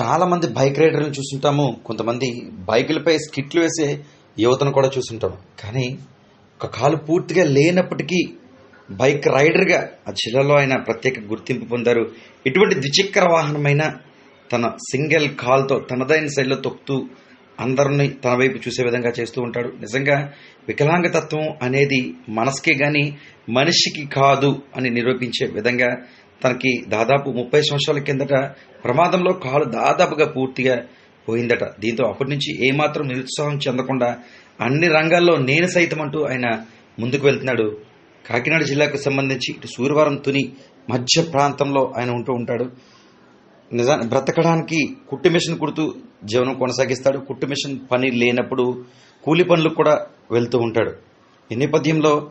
చాలా మంది బైక్ రైడర్లను చూసుంటాము కొంతమంది బైకులపై స్కిట్లు వేసే యువతను కూడా చూస్తుంటాం కానీ ఒక కాలు పూర్తిగా లేనప్పటికీ బైక్ రైడర్గా ఆ జిల్లాలో ఆయన ప్రత్యేక గుర్తింపు పొందారు. ఇటువంటి ద్విచక్ర వాహనమైన తన సింగిల్ కాల్తో తనదైన శైలిలో తొక్కుతూ అందరిని తన వైపు చూసే విధంగా చేస్తూ ఉంటాడు. నిజంగా వికలాంగతత్వం అనేది మనసుకే కానీ మనిషికి కాదు అని నిరూపించే విధంగా తనకి దాదాపు ముప్పై సంవత్సరాల కిందట ప్రమాదంలో కాలు దాదాపుగా పూర్తిగా పోయిందట. దీంతో అప్పటి నుంచి ఏమాత్రం నిరుత్సాహం చెందకుండా అన్ని రంగాల్లో నేను సైతం అంటూ ఆయన ముందుకు వెళ్తున్నాడు. కాకినాడ జిల్లాకు సంబంధించి ఇటు సూర్యవారం తుని మధ్య ప్రాంతంలో ఆయన ఉంటూ ఉంటాడు. నిజా బ్రతకడానికి కుట్టు మిషన్ కుడుతూ జీవనం కొనసాగిస్తాడు. కుట్టు మిషన్ పని లేనప్పుడు కూలి పనులకు కూడా వెళ్తూ ఉంటాడు. ఈ నేపథ్యంలో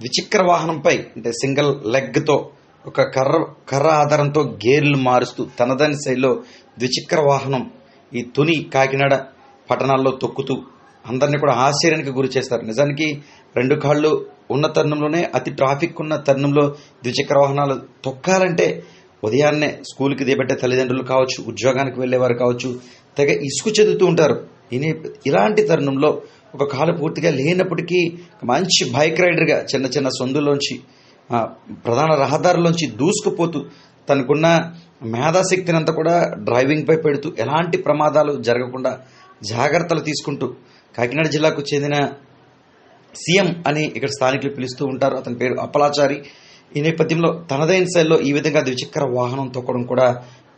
ద్విచక్ర వాహనంపై అంటే సింగిల్ లెగ్తో ఒక కర్ర కర్ర ఆధారంతో గేర్లు మారుస్తూ తనదాని శైలిలో ద్విచక్ర వాహనం ఈ తుని కాకినాడ పట్టణాల్లో తొక్కుతూ అందరినీ కూడా ఆశ్చర్యానికి గురి చేస్తారు. నిజానికి రెండు కాళ్ళు ఉన్న తరుణంలోనే అతి ట్రాఫిక్ ఉన్న తరుణంలో ద్విచక్ర వాహనాలు తొక్కాలంటే ఉదయాన్నే స్కూల్కి దిగబట్టే తల్లిదండ్రులు కావచ్చు ఉద్యోగానికి వెళ్ళేవారు కావచ్చు తెగ ఇసుకు చెందుతూ ఉంటారు. ఇనే- ఇలాంటి తరుణంలో ఒక కాలు పూర్తిగా లేనప్పటికీ మంచి బైక్ రైడర్గా చిన్న చిన్న సందులోంచి ప్రధాన రహదారులోంచి దూసుకుపోతూ తనకున్న మేధాశక్తిని అంతా కూడా డ్రైవింగ్పై పెడుతూ ఎలాంటి ప్రమాదాలు జరగకుండా జాగ్రత్తలు తీసుకుంటూ కాకినాడ జిల్లాకు చెందిన సీఎం అని ఇక్కడ స్థానికులు పిలుస్తూ ఉంటారు. అతని పేరు అప్పలాచారి. ఈ నేపథ్యంలో తనదైన శైలిలో ఈ విధంగా ద్విచక్ర వాహనం తొక్కడం కూడా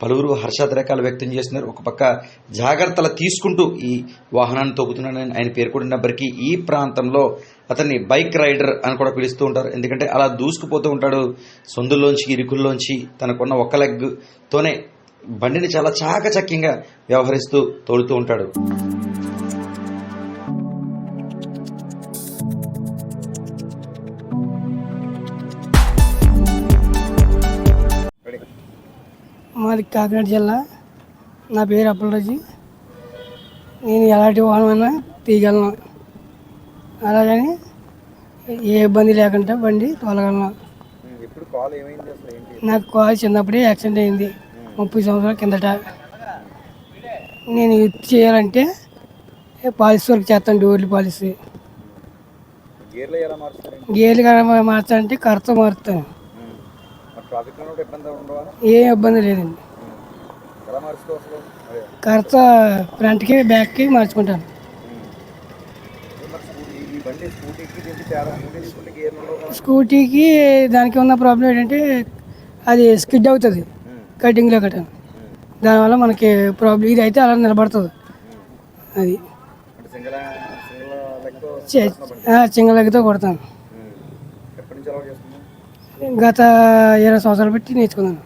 పలువురు హర్షాతిరేకాలు వ్యక్తం చేస్తున్నారు. ఒక పక్క జాగ్రత్తలు తీసుకుంటూ ఈ వాహనాన్ని తొక్కుతున్నాడని ఆయన పేర్కొన్నప్పటికీ ఈ ప్రాంతంలో అతన్ని బైక్ రైడర్ అని కూడా పిలుస్తూ ఉంటారు. ఎందుకంటే అలా దూసుకుపోతూ ఉంటాడు. సొందుల్లోంచి ఇరుకుల్లోంచి తనకున్న ఒక్క లెగ్తోనే బండిని చాలా చాకచక్యంగా వ్యవహరిస్తూ తోలుతూ ఉంటాడు. మాది కాకినాడ జిల్లా. నా పేరు అప్పలరాజు. నేను ఎలాంటి వాహనమైనా తీయగలను. అలాగని ఏ ఇబ్బంది లేకుండా బండి తోలగలను. నాకు కాలు చిన్నప్పుడే యాక్సిడెంట్ అయింది. ముప్పై సంవత్సరాల కిందట. నేను ఇది చేయాలంటే పాలసీ వర్క్ చేస్తాను డోర్లు పాలసీ. గేర్లు ఎలా మార్చాలంటే కర్త మారుతాను మరి ట్రాఫిక్లో ఇబ్బంది ఉండవా ఏ ఇబ్బంది లేదండి. కర్త ఫ్రంట్కి బ్యాక్కి మార్చుకుంటాను. స్కూటీకి దీనికి ఉన్న ప్రాబ్లం ఏంటంటే అది స్కిడ్ అవుతుంది. కటింగ్లో కట్ట దానివల్ల మనకి ప్రాబ్లం ఇది అయితే అలా నిలబడుతుంది. అది. చింగలగితో కొడతాను. గత ఇరవై సంవత్సరాలు పెట్టి నేర్చుకున్నాను.